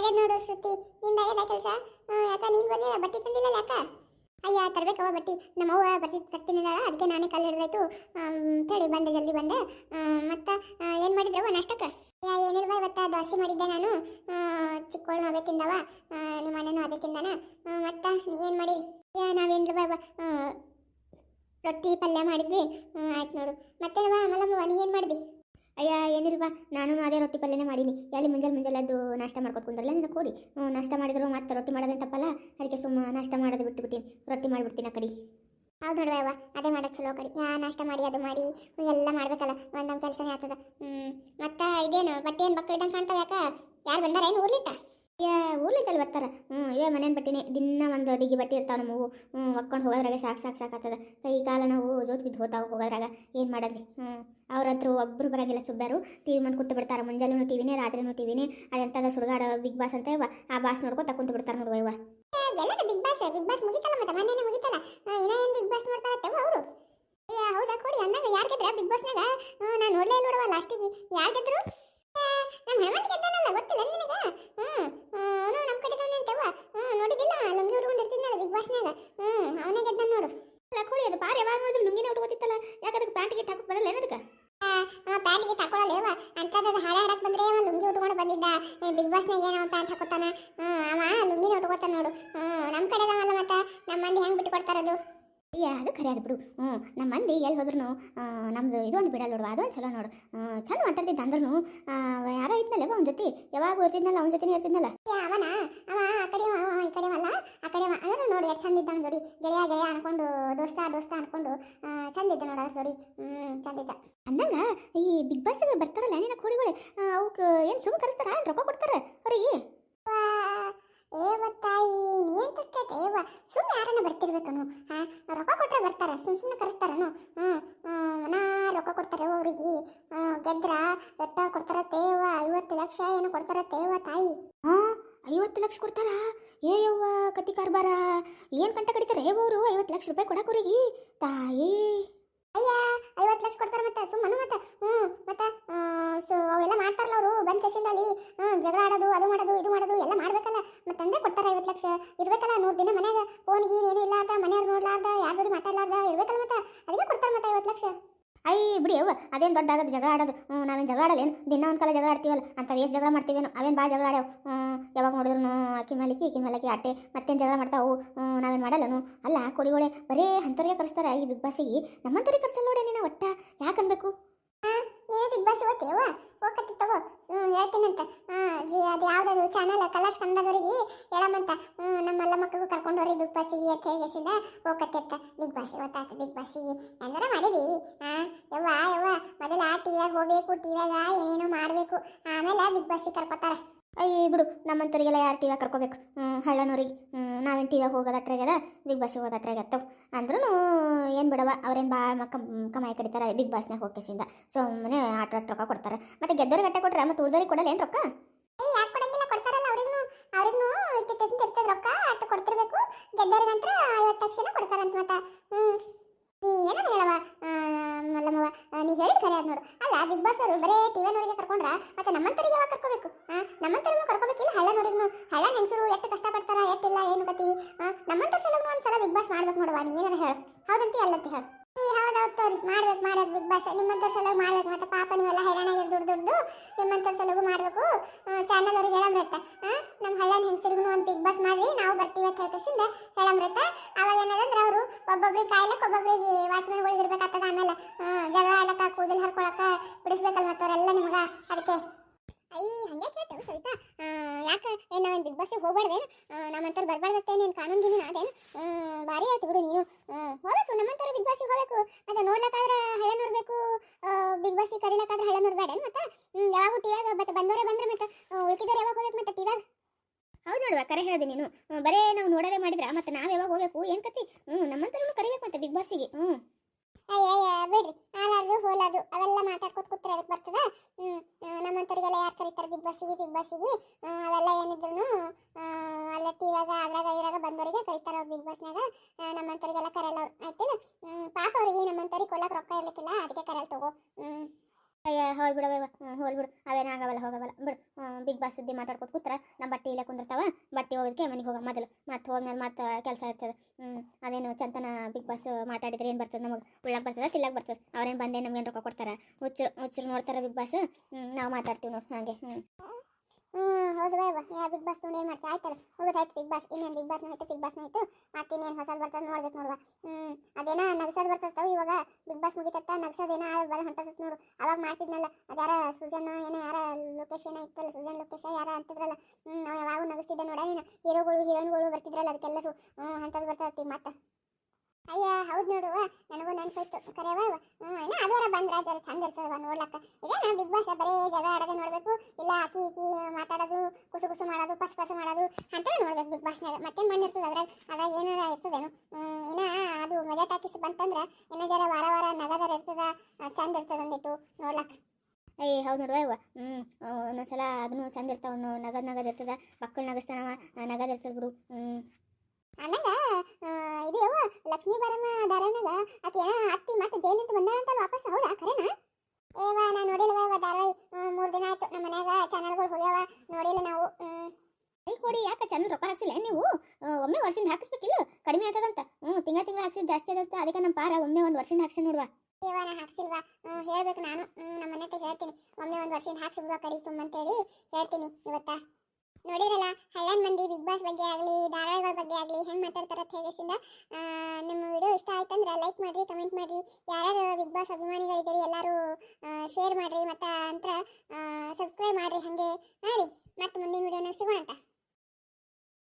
ಆಗ್ಯದ ನೋಡು ಶ್ರುತಿ, ನಿಂದ ಆಗ್ಯದ ಕೆಲಸ? ಯಾಕ ನೀನ್ ಬಂದಿಲ್ಲ ಬಟ್ಟೆ ತಂದಿಲ್ಲ ಯಾಕ? ಅಯ್ಯ ತರ್ಬೇಕವ ಬಟ್ಟಿ. ನಮ್ಮವ್ವ ಬರ್ತಿ ತರ್ತೀನಿ ಅದಕ್ಕೆ ನಾನೇ ಕಲ್ಲು ಹಿಡಿದಾಯ್ತು. ಹೇಳಿ ಬಂದೆ, ಜಲ್ದಿ ಬಂದೆ. ಮತ್ತ ಏನು ಮಾಡಿದ್ರವ ನಾಷ್ಟಕ್ಕೆ? ಏನಿಲ್ವ ಇವತ್ತು, ದೋಸೆ ಮಾಡಿದ್ದೆ ನಾನು. ಚಿಕ್ಕವಳು ಅದೇ ತಿಂದವ. ನಿಮ್ಮ ಅಣ್ಣನೂ ಅದೇ ತಿಂದಾನ. ಮತ್ತ ಏನು ಮಾಡಿರಿ ಯಾ ನಾವೇನಿಲ್ವ ರೊಟ್ಟಿ ಪಲ್ಯ ಮಾಡಿದ್ವಿ. ಆಯ್ತು ನೋಡು. ಮತ್ತೇನವ ಆಮೇಲೆ ನೀ ಏನು ಮಾಡಿದಿ? ಅಯ್ಯ ಏನಿಲ್ವಾ ನಾನು ಅದೇ ರೊಟ್ಟಿ ಪಲ್ಯನೇ ಮಾಡೀನಿ. ಎಲ್ಲಿ ಮುಂಜಾನೆ ಮುಂಜಾನೆ ಅದು ನಾಷ್ಟ ಮಾಡ್ಕೊತ ಕುಂದ್ರಲ್ಲ ಕೂಡಿ ಹ್ಞೂ, ನಾಷ್ಟ ಮಾಡಿದ್ರು ಮತ್ತೆ ರೊಟ್ಟಿ ಮಾಡೋದೇನು ತಪ್ಪಲ್ಲ ಅದಕ್ಕೆ ಸುಮ್ಮ ನಾಷ್ಟ ಮಾಡೋದು ಬಿಟ್ಟು ರೊಟ್ಟಿ ಮಾಡಿಬಿಡ್ತೀನಿ ಆ ಕಡೆ. ಹೌದು ನೋಡುವ ಅದೇ ಮಾಡೋದು ಚಲೋ ಕಡೆ. ಯಾ, ನಾಷ್ಟ ಮಾಡಿ, ಅದು ಮಾಡಿ ಎಲ್ಲ ಮಾಡ್ಬೇಕಲ್ಲ. ಒಂದೊಂದು ಕೆಲಸನೇ ಆಗ್ತದ. ಹ್ಞೂ ಮತ್ತು ಇದೇನು, ಬಟ್ಟೆ ಏನು ಮಕ್ಕಳಿದ್ದಂಗೆ ಕಾಣ್ತಾವೆ ಯಾಕ? ಯಾರು ಬಂದಾರ ಏನು ಊರ್ಲಿತ್ತ ಯಾ ಊರ್ಲಿದ್ದಲ್ಲಿ ಬರ್ತಾರ? ಹ್ಞೂ ಇವೇ ಮನೇನ ಬಟ್ಟಿನೇ. ದಿನ ಒಂದು ಡಿಗಿ ಬಟ್ಟೆ ಇರ್ತಾವ ನಮ್ಮವು ಹ್ಞೂ ಒಕ್ಕೊಂಡು ಹೋಗೋದ್ರಾಗ ಸಾಕು ಸಾಕು ಸಾಕಾಗ್ತದ ಕೈ ಕಾಲ ನಾವು ಜೋತ್ ಬಿದ್ದು ಹೋತಾವ ಹೋಗೋದ್ರಾಗ. ಏನು ಮಾಡೋದು ಹ್ಞೂ ಅವ್ರ ಹತ್ರ ಒಬ್ಬರು ಬರೋಂಗಿಲ್ಲ ಸುಬ್ಬರು. ಟಿ ವಿ ಮುಂದೆ ಕೂತು ಬಿಡ್ತಾರೆ. ಮುಂಜಾನೆ ಟಿವಿನೇ, ರಾತ್ರಿನೂ ಟಿವಿನೇ. ಅದೆಂಥದ ಸುಡುಗಾಡ ಬಿಗ್ ಬಾಸ್ ಅಂತ ಇವ. ಆ ಬಾಸ್ ನೋಡ್ಕೊತ ಕುಂತು ಬಿಡ್ತಾರೆ ನೋಡುವ ಇವ. ಬಿಗ್ ಬಾಸ್ ಬಿಗ್ ಬಾಸ್ ಮುಗಿತಲ್ಲ ಮತ್ತೆ? ಮೊನ್ನೆ ಮುಗಿತಲ್ಲ? ಬಿಗ್ ಬಾಸ್ ನೋಡ್ತಾರತ್ತವ ಅವರು. ಹೌದಾ ಕೊಡಿ? ಅಂದಾಗ ಯಾರು ಗೆದ್ರ? ಬಿಗ್ ಬಾಸ್ನಾಗ? ನಾನು ನೋಡಲೇ ನೋಡುವ ಲಾಸ್ಟಿಗೆ. ಯಾರು ಗೆದ್ರು? ಗೆದ್ದಾನಲ್ಲ ಗೊತ್ತಿಲ್ಲ ಹ್ಞೂ ಅವನು ಕಡೆ ಅಂತವ ಹ್ಞೂ ನೋಡಿದಿಲ್ಲ ಲುಂಗಿ ಉಟ್ಕೊಂಡಿರ್ತಿದ್ನಲ್ಲ ಬಿಗ್ ಬಾಸ್ನಾಗ ಹ್ಮ್ ಅವನೇ ನೋಡು. ಕೊಡಿ ಅದು ಪಾರಿ ಯಾವಾಗ ನೋಡಿದ್ರು ಲುಂಗಿನೇ ಉಟ್ಕೋತಿತ್ತಲ್ಲ? ಯಾಕೆ ಅದಕ್ಕೆ ಪ್ಯಾಂಟ್ ಗಿಟ್ ಹಾಕಕ್ಕೆ ಬರಲ್ಲ ಏನದಕ್ಕೆ? ಪ್ಯಾಂಟ್ ಗಿಟ್ ಹಾಕೊಳ್ಳೋದೇವ ಅಂತದ್ದು ಹಾಡ ಬಂದ್ರೆ ಅವ ಲುಂಗಿ ಉಟ್ಕೊಂಡು ಬಂದಿದ್ದ. ಬಿಗ್ ಬಾಸ್ನಾಗ ಏನೋ ಪ್ಯಾಂಟ್ ಹಾಕೋತಾನ? ಹ್ಮ್, ಅವ ಲುಂಗಿನ ಉಟ್ಕೋತಾನ ನೋಡು. ಹ್ಮ್, ನಮ್ಮ ಕಡೆದವಲ್ಲ ಮತ್ತ ನಮ್ಮ ಮಂದಿ ಹೆಂಗ್ ಬಿಟ್ಟು ಕೊಡ್ತಾರದು? ಅಯ್ಯ ಅದು ಖರೆ ಅದು ಬಿಡು. ಹ್ಞೂ ನಮ್ಮ ಮಂದಿ ಎಲ್ಲಿ ಹೋದ್ರು ನಮ್ದು ಇದೊಂದು ಬಿಡಲ್ಲ ನೋಡುವ ಅದೊಂದು ಚಲೋ ನೋಡು. ಚಂದ ಮಾತಾಡ್ತಿದ್ದ ಅಂದ್ರೂ ಯಾರೋ ಇದ್ನಲ್ಲ ಅವನ ಜೊತೆ? ಯಾವಾಗ ಇರ್ತಿದ್ನಲ್ಲ ಅವನ ಜೊತೆನೇ ಇರ್ತಿದ್ನಲ್ಲ? ಅವನ ಅವ ಆ ಕಡೆ ಈ ಕಡೆ ಅಲ್ಲ ಆ ಕಡೆ ಅಂದ್ರೆ ನೋಡಿ ಎಷ್ಟು ಚಂದ ಇದ್ದ ಜೋಡಿ. ಗೆಳೆಯ ಗೆಳೆಯ ಅನ್ಕೊಂಡು ದೋಸ್ತ ದೋಸ್ತ ಅನ್ಕೊಂಡು ಚಂದ ಇದ್ದ ನೋಡ ಅವ್ರ ಜೋಡಿ. ಹ್ಮ್ ಚಂದ ಇದ್ದ. ಅಂದಂಗ ಈ ಬಿಗ್ ಬಾಸ್ ಬರ್ತಾರಲ್ಲ ನಿನ್ನ ಕೋಡಿಗಳು ಅವಕ್ಕೆ ಏನು ಸುಮ್ ಕರೆಸ್ತಾರ ರೊಕ್ಕ ಕೊಡ್ತಾರ ಅವರಿಗೆ? ಏವ ತಾಯಿ ನೀನ್ ಕೇಳ್ತ ಏವ ಸುಮ್ಮನೆ ಯಾರನ್ನ ಬರ್ತಿರ್ಬೇಕನು? ಹಾ, ರೊಕ್ಕ ಕೊಟ್ರೆ ಬರ್ತಾರ ಸುಮ್ ಸುಮ್ಮನೆ ಕರೆಸ್ತಾರನು? ಹ್ಮ್ ಮನ ರೊಕ್ಕ ಕೊಡ್ತಾರೆ ಅವ್ರಿಗೆ. ಗೆದ್ರ ಎಟ್ಟ ಕೊಡ್ತಾರ ತೇವ, ಐವತ್ತು ಲಕ್ಷ ಏನು ಕೊಡ್ತಾರ ತೇವ ತಾಯಿ. ಹಾ, ಐವತ್ತು ಲಕ್ಷ ಕೊಡ್ತಾರ? ಏ, ಯವ್ವ, ಕತಿ ಕಾರ್ಬಾರ, ಏನ್ ಕಂಟ ಕಡಿತಾರೆ? ಅವರು ಐವತ್ತು ಲಕ್ಷ ರೂಪಾಯಿ ಕೊಡಕ್ಕೆ ತಾಯಿ. ಅಯ್ಯ, ಐವತ್ತು ಲಕ್ಷ ಕೊಡ್ತಾರೆ ಮತ್ತೆ ಸುಮ್ಮನೆ ಮತ್ತೆ ಹ್ಞೂ ಮತ್ತೆ ಸೊ, ಅವೆಲ್ಲ ಮಾಡ್ತಾರಲ್ಲ ಅವರು, ಬಂದ್ ಕೆಸಿಂದಲ್ಲಿ ಹ್ಞೂ ಜಗಳ ಆಡೋದು, ಅದು ಮಾಡೋದು, ಇದು ಮಾಡೋದು, ಎಲ್ಲ ಮಾಡ್ಬೇಕಲ್ಲ. ಮತ್ತೆ ಅಂದ್ರೆ ಕೊಡ್ತಾರೆ ಐವತ್ತು ಲಕ್ಷ, ಇರ್ಬೇಕಲ್ಲ ನೂರು ದಿನ ಮನ್ಯಾಗ, ಫೋನ್ ಗೀನ್ ಏನು ಇಲ್ಲಾರ್ದ ಮನೆಯವ್ರು ನೋಡ್ಲಾರ್ದ, ಯಾರ ಜೋಡಿ ಮಾತಾಡ್ಲಾರ್ದ, ಇರ್ಬೇಕಲ್ಲ ಮತ್ತೆ ಅದಕ್ಕೆ ಕೊಡ್ತಾರೆ ಮತ್ತೆ ಐವತ್ತು ಲಕ್ಷ. ಐ ಬಿಡಿ ಅವ್ವ, ಅದೇನು ದೊಡ್ಡ ಆಗೋದು, ಜಗಳ ಆಡೋದು? ನಾವೇನು ಜಗಳ ಆಡಲೇನು ದಿನ ಒಂದು ಕಾಲ ಜಗಳ ಆಡ್ತೀವಲ್ಲ, ಅಂತ ವೇಸ್ ಜಗಳ ಮಾಡ್ತೀವೇನು? ಅವೇನು ಭಾಳ ಜಗಳ ಆಡ್ಯಾವ? ಹ್ಞೂ ಯಾವಾಗ ನೋಡಿದ್ರು ಅಕ್ಕಿ ಮಲಕಿ ಈಕಿ ಮಲಕಿ ಆಟೆ, ಮತ್ತೇನು ಜಗಳ ಮಾಡ್ತಾವು? ನಾವೇನು ಮಾಡಲ್ಲನು? ಅಲ್ಲ ಕೊಡಿಗೋಳೆ ಬರೇ ಅಂಥವ್ರಿಗೆ ಕರೆಸ್ತಾರೆ ಈ ಬಿಗ್ ಬಾಸಿಗೆ ನಮ್ಮಂಥವ್ರಿಗೆ ಕರೆಸಲ್ಲ ನೋಡಿ ನೀನು ಒಟ್ಟ, ಯಾಕೆ ಅನ್ಬೇಕು? ನೀನು ಬಿಗ್ ಬಾಸ್ ಓದ್ತೀವ ಓಕತ್ತಿ ತಗೋ ಹ್ಞೂ ಹೇಳ್ತೀನಂತ ಹಾಂ ಜಿ ಅದು ಯಾವ್ದದು ಚಾನಲ್ ಕಲಾಸ್ ಕಂದವರಿಗೆ ಹೇಳಮಂತ ಹ್ಞೂ ನಮ್ಮೆಲ್ಲ ಮಕ್ಕಳಿಗೂ ಕರ್ಕೊಂಡವ್ರಿ ಬಿಗ್ ಬಾಸಿಗೆ ಅಂತ ಹೇಳಿಸಿದ ಬಿಗ್ ಬಾಸ್ ಗೊತ್ತಾಯ್ತು ಬಿಗ್ ಬಾಸಿಗೆ ಎಂದಾರ ಮಾಡಿದಿ? ಹಾಂ ಯವ್ವ ಯವ್ವ ಮೊದಲ ಟಿವ್ಯಾಗ ಹೋಗ್ಬೇಕು ಟಿವ್ಯಾಗ ಏನೇನೋ ಮಾಡಬೇಕು. ಆಮೇಲೆ ಬಿಗ್ ಬಾಸಿಗೆ ಕರ್ಕೊತಾರ. ಅಯ್ಯ ಬಿಡು ನಮ್ಮಂತವ್ರಿಗೆಲ್ಲ ಯಾರು ಟಿವ್ಯಾಗ ಕರ್ಕೋಬೇಕು? ಹಳ್ಳನವ್ರಿಗೆ. ನಾವೇನು ಟಿವ್ಯಾಗ ಹೋಗೋದಟ್ರಾಗ್ಯದ ಬಿಗ್ ಬಾಸಿಗೆ ಹೋಗೋದಟ್ರಾಗತ್ತವ ಅಂದ್ರೂ ಏನು ಬಿಡವ ಅವ್ರೇನು ಭಾಳ ಮಕ್ಕ ಕಮಾಯಿ ಕಡಿತಾರೆ ಬಿಗ್ ಬಾಸ್ನಾಗ ಹೋಗ್ಕೆಸಿಂದ. ಸುಮ್ಮನೆ ಆಟ ಆಟ ರೊಕ್ಕ ಕೊಡ್ತಾರೆ. ಮತ್ತೆ ಗೆದ್ದವ್ರಿಗೆ ಅಟ್ಟೆ ಕೊಟ್ರೆ ಮತ್ತೆ ಉಳ್ದವ್ರಿಗೆ ಕೊಡಲ್ಲ ಏನು ರೊಕ್ಕ? ಯಾಕೆ ಕೊಡಂಗಿಲ್ಲ ಕೊಡ್ತಾರಲ್ಲ ಅವ್ರಿಗೂ ಅವ್ರಿಗೂ ಇಟ್ಟಿಟ್ಟು ಇರ್ತದ ರೊಕ್ಕ. ಗೆದ್ದವ್ರಿಗಂತ್ರ ಐವತ್ತು ಲಕ್ಷನ ಕೊಡ್ತಾರಂತ ಮತ್ತೆ ಹ್ಞೂ ನೀ ಏನಾದ್ರು ಹೇಳವ ಮಲ್ಲಮ್ಮವ ನೀ ಹೇಳಿದ ಕರೆ ಅದ್ ನೋಡು. ಅಲ್ಲ, ಬಿಗ್ ಬಾಸ್ ಅವರು ಬರೇ ಟಿವಿ ನೋಡಿಗೆ ಕರ್ಕೊಂಡ್ರ, ಮತ್ತೆ ನಮ್ಮಂತರಿಗೆ ಯಾವಾಗ ಕರ್ಕೋಬೇಕು? ನಮ್ಮಂತರಿಗೂ ಕರ್ಕೋಬೇಕಿಲ್ಲ ಹಳ್ಳನವ್ರಿಗೂ ಹಳ್ಳ ಹೆಂಗಸರು ಎಷ್ಟು ಕಷ್ಟಪಡ್ತಾರ ಎಷ್ಟಿಲ್ಲ ಏನು ಗತಿ? ನಮ್ಮಂತರ ಸಲಗೂ ಒಂದ್ಸಲ ಬಿಗ್ ಬಾಸ್ ಮಾಡ್ಬೇಕು ನೋಡುವ ನೀ ಏನಾರ ಹೇಳು. ಹೌದಂತಿ, ಅಲ್ಲಂತ ಹೇಳು. ಈ ಹೌದೌದು ತೋರಿ. ಮಾಡ್ಬೇಕು ಮಾಡ್ಬೇಕು ಬಿಗ್ ಬಾಸ್. ನಿಮ್ಮಂತರ ಸಲಗ ಮಾಡ್ಬೇಕು ಮತ್ತೆ ಪಾಪ ನೀವೆಲ್ಲ ಹೈರಾಣಾಗಿರ್ ದುಡ್ಡು ದುಡ್ಡು ನಿಮ್ಮಂತರ ಸಲಗೂ ಮಾಡ್ಬೇಕು. ಚಾನಲ್ ಅವ್ರಿಗೆ ಬರುತ್ತೆ ನಮ್ಮ ಹಳ್ಳ ಹೆಂಗಸರಿಗೂ ಒಂದು ಬರ್ತೀವಿ ಅಂತ ಹೇಳ್ಕಸಿಂದ ಹೇಳಮ್ರತ್ತ ಅವಾಗ ಏನದಂದ್ರೆ ಅವರು ಒಬ್ಬೊಬ್ರಿಗೆ ಕಾಯ್ಲಕ್ಕೆ ಒಬ್ಬೊಬ್ರಿಗೆ ವಾಚ್ಮನ್ಗಳಿಗೆ ಇರ್ಬೇಕಾಗ್ತದ ಆಮೇಲೆ ಜಗಳ ಆಡಕ ಕೂದಲು ಹರ್ಕೊಳಕ ಬಿಡಿಸ್ಬೇಕಲ್ಲ ಮತ್ತೆ ಅವರೆಲ್ಲ ನಿಮಗ ಅದಕ್ಕೆ. ಅಯ್ಯ ಹಂಗೆ ಕೇಳ್ತೇವೆ ಸವಿತಾ. ಯಾಕ ಏನು ನಾವೇನು ಬಿಗ್ ಬಾಸಿಗೆ ಹೋಗ್ಬಾರ್ದೇನು? ನಮ್ಮಂತವ್ರು ಬರ್ಬಾರ್ದತ್ತೆ ನೀನು ಕಾನೂನು ಗೀನು ಅದೇನು? ಭಾರಿ ಆಯ್ತು ಬಿಡು ನೀನು. ಹೋಗ್ಬೇಕು, ನಮ್ಮಂತವ್ರು ಬಿಗ್ ಬಾಸಿಗೆ ಹೋಗ್ಬೇಕು. ಮತ್ತೆ ನೋಡ್ಲಕ್ಕಾದ್ರೆ ಹಳೆ ನೋಡಬೇಕು ಬಿಗ್ ಬಾಸಿಗೆ ಕರಿಲಕ್ಕಾದ್ರೆ ಹಳೆ ಬೇಡ ಮತ್ತೆ? ಯಾವಾಗ ಟಿವ್ಯಾಗ ಮತ್ತೆ ಬಂದವರೇ ಬಂದ್ರೆ ಮತ್ತೆ ಉಳ್ಕಿದವ್ರು ಯಾವಾಗ ಹೋಗ್ಬೇಕು ಮತ್ತೆ ಟಿವ್ಯಾಗ ನೋಡುವ ಕರೆ ಹೇಳಿದೆ ನೀನು. ಬರೇ ನಾವು ನೋಡೋದೇ ಮಾಡಿದ್ರ, ಮತ್ತೆ ನಾವು ಯಾವಾಗ ಹೋಗ್ಬೇಕು? ಏನ್ ಕತಿ ಹ್ಞೂ ನಮ್ಮಂತವ್ರನ್ನು ಕರಿಬೇಕು ಅಂತ ಬಿಗ್ ಬಾಸಿಗೆ ಹ್ಞೂ ಅಯ್ಯಯ್ಯ ಬಿಡ್ರಿ. ಹೋಲಾರ್ದು ಅವೆಲ್ಲ ಮಾತಾಡ್ಕೊತ ಕೂತ್ರೆ ಅದಕ್ಕೆ ಬರ್ತದ? ನಮ್ಮಂತರಿಗೆಲ್ಲ ಯಾರು ಕರೀತಾರೆ ಬಿಗ್ ಬಾಸಿಗೆ ಬಿಗ್ ಬಾಸಿಗೆ ಅವೆಲ್ಲ ಏನಿದ್ರು ಅಲ್ಲ ಇವಾಗ ಅದ್ರಾಗ, ಇದ್ರಾಗ ಬಂದವರಿಗೆ ಕರೀತಾರೆ ಬಿಗ್ ಬಾಸ್ನಾಗ ನಮ್ಮಂತರಿಗೆಲ್ಲ ಕರೆಯಲ್ಲ ಆಯ್ತಿಲ್ಲ ಪಾಪ ಅವ್ರಿಗೆ ನಮ್ಮಂತರಿಗೆ ಕೊಡಕ್ಕೆ ರೊಕ್ಕ ಇರ್ಲಿಕ್ಕಿಲ್ಲ, ಅದಕ್ಕೆ ಕರೆಯಲ್ಲ ತಗೋ. ಹ್ಞೂ ಅಯ್ಯ ಹೋಲ್ ಬಿಡವ ಹೋಲ್ ಬಿಡು ಅವೇನಾಗವಲ್ಲ ಹೋಗವಲ್ಲ. ಬಿಡು. ಬಿಗ್ ಬಾಸ್ ಸುದ್ದಿ ಮಾತಾಡ್ಕೊತ ಕೂತ್ರ ನಮ್ಮ ಬಟ್ಟೆ ಇಲ್ಲ ಕುಂದಿರ್ತಾವ, ಬಟ್ಟೆ ಹೋಗೋದಕ್ಕೆ ಮನೆಗೆ ಹೋಗ, ಮೊದಲು. ಮತ್ತೆ ಹೋದ್ಮೇಲೆ ಮತ್ತೆ ಕೆಲಸ ಇರ್ತದೆ. ಹ್ಞೂ ಅದೇನು ಚಂತನ ಬಿಗ್ ಬಾಸ್ ಮಾತಾಡಿದ್ರೆ ಏನು ಬರ್ತದೆ ನಮಗೆ? ಉಳ್ಳಕ್ಕೆ ಬರ್ತದೆ ತಿಲ್ಲಕ್ಕೆ ಬರ್ತದೆ? ಅವ್ರೇನು ಬಂದೆ ನಮ್ಗೇನು ರೊಕ್ಕ ಕೊಡ್ತಾರೆ? ಹುಚ್ಚರು ಹುಚ್ಚರು ನೋಡ್ತಾರೆ ಬಿಗ್ ಬಾಸ್ ನಾವು ಮಾತಾಡ್ತೀವಿ ನೋಡಿ ಹಾಗೆ ಹ್ಞೂ ಹ್ಞೂ ಯಾ ಬಿಗ್ ಬಾಸ್ ನೋಡಿ ಏನು ಮಾಡ್ತಾ? ಆಯ್ತಲ್ಲ ಹೋಗೋದಾಯ್ತು ಬಿಗ್ ಬಾಸ್ ಇನ್ನೇನು ಬಿಗ್ ಬಾಸ್ ಆಯ್ತು ಬಿಗ್ ಬಾಸ್ ಆಯ್ತು ಮತ್ತೆ ಇನ್ನೇನು ಹೊಸದು ಬರ್ತದೆ ನೋಡ್ಬೇಕು ನೋಡುವ ಹ್ಞೂ ಅದೇನ ನಗ್ಸೋದು ಬರ್ತೈತವ ಇವಾಗ ಬಿಗ್ ಬಾಸ್ ಮುಗಿತತ್ತ ನಗ್ಸೋದೇನ ಬರ ಹೊಂಟದತ್ ನೋಡು ಅವಾಗ ಮಾಡ್ತಿದ್ನಲ್ಲ ಅದ್ಯಾರ ಸುಜನ್ ಏನೋ ಯಾರ ಲೊಕೇಶ್ ಏನೋ ಸುಜನ್ ಲೊಕೇಶ ಯಾರ ಅಂತಿದ್ರಲ್ಲ. ಹ್ಞೂ ನಾವು ಯಾವಾಗ ನಗಿಸ್ತಿದ್ದೆ ನೋಡ ನೀನು. ಹೀರೋಗಳು, ಹೀರೋಯಿನ್ಗಳು ಬರ್ತಿದ್ರಲ್ಲ, ಅದಕ್ಕೆಲ್ಲರೂ. ಹ್ಞೂ ಅಂಥದ್ದು ಬರ್ತೈತಿ ಮತ್ತೆ. ಅಯ್ಯ, ಹೌದು ನೋಡುವ ನನಗೂ ಫೈಟ್ ಕರೆಯವ ಹ್ಞೂ ಏನ ಅದರ ಬಂದ್ರೆ ಜರ ಚಂದ ಇರ್ತದವ ನೋಡ್ಲಕ್ಕ. ಇದೇನ ಬಿಗ್ ಬಾಸ್ ಬರೇ ಜಗಳ ಆಡೋದೇ ನೋಡಬೇಕು? ಇಲ್ಲ ಆಕಿ ಈಕಿ ಮಾತಾಡೋದು, ಕುಸು ಕುಸು ಮಾಡೋದು, ಪಸ್ ಪಸ್ ಮಾಡೋದು ಅಂತ ನೋಡ್ಬೇಕು ಬಿಗ್ ಬಾಸ್ನಾಗ ಮತ್ತೆ ಮಣ್ಣು ಅದ್ರಾಗ? ಅದ್ರಾಗ ಏನಾರ ಇರ್ತದೇನು. ಇನ್ನ ಅದು ಮಜಾ ಟಾಕಿಸ್ ಬಂತಂದ್ರೆ, ಇನ್ನ ಜರ ವಾರ ವಾರ ನಗದರ ಇರ್ತದ, ಚಂದ ಇರ್ತದ ಅಂದಿಟ್ಟು ನೋಡ್ಲಕ್ಕ. ಏಯ್ ಹೌದು ನೋಡುವ ಇವ ಹ್ಞೂ ಒಂದೊಂದ್ಸಲ ಅದನ್ನು ಚಂದ ಇರ್ತಾವನು ನಗದ್ ನಗದ್ ಇರ್ತದ. ಮಕ್ಕಳು ನಗಸ್ತಾನವ ನಗದ್ ಇರ್ತದ ಬಿಡು. ಹ್ಞೂ ಅನ್ನಂಗ ಇದು ಯವ್ವ ಲಕ್ಷ್ಮೀ ಬರಮ್ಮ ಧಾರಾವಾಹಿನಾಗ ಆಕೆ ಏನೋ ಅತ್ತಿ ಮತ್ತೆ ಜೈಲಿಂದ ಬಂದಾಳಂತಲ್ಲ ವಾಪಸ್ ಹೌದಾ ಖರೇನಾ ಏವ ನಾ ನೋಡಿಲ್ವ ಇವ ಧಾರಾವಾಹಿ? ಮೂರು ದಿನ ಆಯ್ತು ನಮ್ಮ ಮನ್ಯಾಗ ಚಾನಲ್ಗಳು ಹೋಗ್ಯಾವ ನೋಡಿಲ್ಲ ನಾವು. ಹ್ಮ್. ಕೈ ಕೊಡಿ ಯಾಕೆ ಚಂದ ರೊಕ್ಕ ಹಾಕ್ಸಿಲ್ಲ? ನೀವು? ಒಮ್ಮೆ ವರ್ಷದಿಂದ ಹಾಕಿಸ್ಬೇಕಿಲ್ಲ? ಕಡಿಮೆ ಆಗ್ತದಂತ. ಹ್ಞೂ ತಿಂಗಳ ತಿಂಗಳ ಹಾಕ್ಸಿದ್ ಜಾಸ್ತಿ ಆದಂತ ಅದಕ್ಕೆ ನಮ್ಮ ಪಾರ ಒಮ್ಮೆ ಒಂದು ವರ್ಷದಿಂದ ಹಾಕ್ಸಿ ನೋಡುವ. ಏವ ನಾ ಹಾಕ್ಸಿಲ್ವಾ? ಹೇಳ್ಬೇಕು ನಾನು. ನಮ್ಮ ಮನೆ ಹೇಳ್ತೀನಿ. ಒಮ್ಮೆ ಒಂದು ವರ್ಷದಿಂದ ಹಾಕ್ಸಿಬಿಡುವ ಕಡಿ ಸುಮ್ಮಂತೇಳಿ ಹೇಳ್ತೀನಿ ಇವತ್ತ. ನೋಡಿರಲ್ಲ, ಹಳ್ಳನ್ ಮಂದಿ ಬಿಗ್ ಬಾಸ್ ಬಗ್ಗೆ ಆಗಲಿ, ಧಾರಾವಾಹಿಗಳ ಬಗ್ಗೆ ಆಗಲಿ ಹೆಂಗೆ ಮಾತಾಡ್ತಾರೆ ಅಂತ ಹೇಳಿಸಿಂದ ನಮ್ಮ ವಿಡಿಯೋ ಇಷ್ಟ ಆಯ್ತಂದ್ರೆ ಲೈಕ್ ಮಾಡಿರಿ ಕಮೆಂಟ್ ಮಾಡಿರಿ. ಯಾರ್ಯಾರು ಬಿಗ್ ಬಾಸ್ ಅಭಿಮಾನಿಗಳಿದ್ದೀರಿ ಎಲ್ಲರೂ ಶೇರ್ ಮಾಡಿರಿ ಮತ್ತು ನಂತರ ಸಬ್ಸ್ಕ್ರೈಬ್ ಮಾಡಿರಿ ಹಾಗೆ. ಹಾಂ ರೀ, ಮತ್ತೆ ಮುಂದಿನ ವಿಡಿಯೋನಾಗ ಸಿಗೋಣಂತ.